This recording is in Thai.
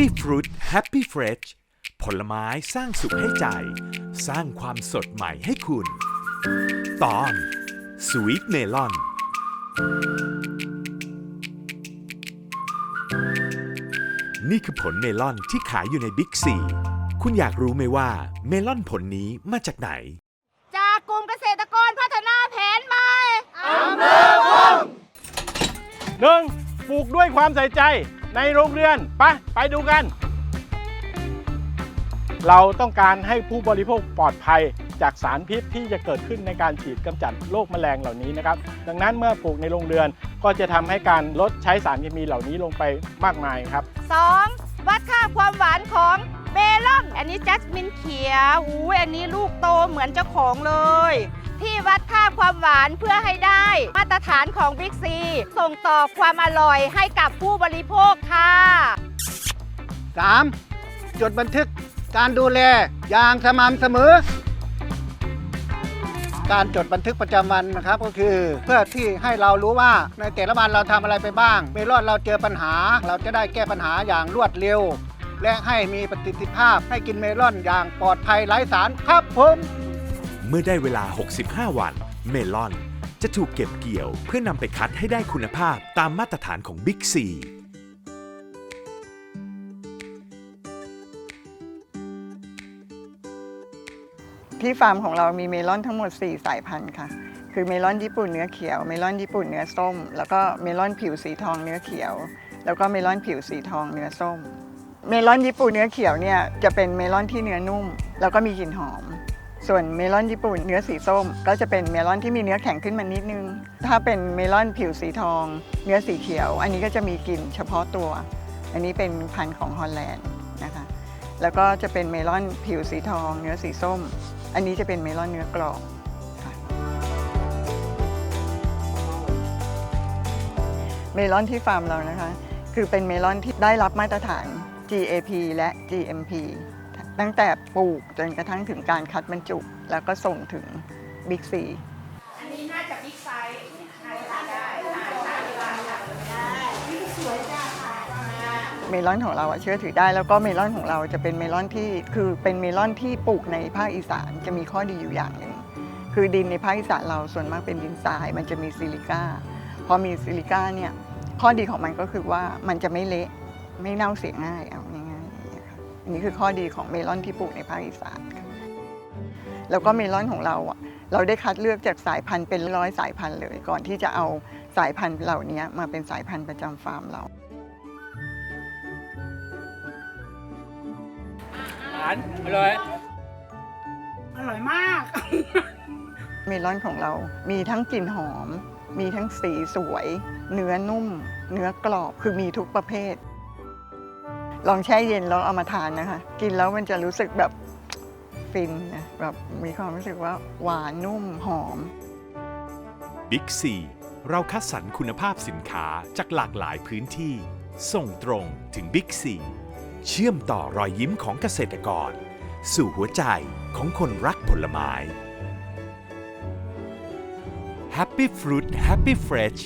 Happy Fruit Happy Fresh ผลไม้สร้างสุขให้ใจ สร้างความสดใหม่ให้คุณ ตอน Sweet Melon นี่คือผลเมลอนที่ขายอยู่ในบิ๊กซี คุณอยากรู้ไหมว่าเมลอนผลนี้มาจากไหน จากกลุ่มเกษตรกรพัฒนาแผนใหม่หนึ่ง ปลูกด้วยความใส่ใจในโรงเรือนไปไปดูกัน เราต้องการให้ผู้บริโภคปลอดภัยจากสารพิษที่จะเกิดขึ้นในการฉีดกำจัดโรคแมลงเหล่านี้นะครับ ดังนั้นเมื่อปลูกในโรงเรือนก็จะทำให้การลดใช้สารเคมีเหล่านี้ลงไปมากมายครับ 2. วัดค่าความหวานของเมลอน อันนี้จัสมินเขียวอู้ยอันนี้ลูกโตเหมือนเจ้าของเลย ที่วัดค่าความหวานเพื่อให้ได้มาตรฐานของบิ๊กซี ส่งต่อความอร่อยให้กับผู้บริโภคค่ะ 3. จดบันทึกการดูแลอย่างสม่ำเสมอ การจดบันทึกประจำวันนะครับก็คือ เพื่อที่ให้เรารู้ว่าในแต่ละวันเราทำอะไรไปบ้าง ไม่รอดเราเจอปัญหา เราจะได้แก้ปัญหาอย่างรวดเร็ว และให้มีประสิทธิภาพให้กินเมลอนอย่างปลอดภัยไร้สารครับผม เมื่อได้เวลา 65 วัน เมลอน จะถูกเก็บเกี่ยวเพื่อนำไปคัดให้ได้คุณภาพตามมาตรฐานของบิ๊กซีที่ฟาร์มของเรามีเมลอนทั้งหมด 4 สายพันธุ์ค่ะ คือเมลอนญี่ปุ่นเนื้อเขียว เมลอนญี่ปุ่นเนื้อส้ม แล้วก็เมลอนผิวสีทองเนื้อเขียว แล้วก็เมลอนผิวสีทองเนื้อส้ม เมลอนญี่ปุ่นเนื้อเขียวเนี่ยจะเป็นเมลอนที่เนื้อนุ่ม แล้วก็มีกลิ่นหอม ส่วนเมลอนญี่ปุ่นเนื้อสีส้ม ก็จะเป็นเมลอนที่มีเนื้อแข็งขึ้นมานิดนึง ถ้าเป็นเมลอนผิวสีทอง เนื้อสีเขียว อันนี้ก็จะมีกลิ่นเฉพาะตัว อันนี้เป็นพันธุ์ของฮอลแลนด์นะคะ แล้วก็จะเป็นเมลอนผิวสีทอง เนื้อสีส้ม อันนี้จะเป็นเมลอนเนื้อกรอบเมลอนที่ฟาร์มเรานะคะ คือเป็นเมลอนที่ได้รับมาตรฐาน GAP และ GMP ตั้งแต่ปลูกจนกระทั่งถึงการคัดบรรจุ แล้วก็ส่งถึงบิ๊กซีอันนี้น่าจะบิ๊กไซส์เมลอนของเราเชื่อถือได้แล้วก็เมลอนของเราจะเป็นเมลอนที่คือเป็นเมลอนที่ปลูกในภาคอีสานจะมีข้อดีอยู่อย่างหนึ่งคือดินในภาคอีสานเราส่วนมากเป็นดินทราย มันจะมีซิลิก้าพอมีซิลิก้าเนี่ยข้อดีของมันก็คือว่ามันจะไม่เละไม่เน่าเสียง่ายเอาง่าย นนี้คือข้อดีของเมลอนที่ปลูกในภาคอีสานค่ะแล้วก็เมลอนของเราอะเราได้คัดเลือกจากสายพันธุ์เป็นร้อยสายพันธุ์เลย ก่อนที่จะเอาสายพันธุ์เหล่านี้มาเป็นสายพันธุ์ประจำฟาร์มเราหวานอร่อย อร่อยมาก เมลอนของเรา มีทั้งกลิ่นหอม มีทั้งสีสวย เนื้อนุ่ม เนื้อกรอบ คือมีทุกประเภท ลองแช่เย็นแล้วเอามาทานนะคะ กินแล้วมันจะรู้สึกแบบฟินนะแบบมีความรู้สึกว่าหวานนุ่มหอมบิ๊กซีเราคัดสรรคุณภาพสินค้าจากหลากหลายพื้นที่ ส่งตรงถึงบิ๊กซีเชื่อมต่อรอยยิ้มของเกษตรกร สู่หัวใจของคนรักผลไม้ Happy Fruit Happy Fresh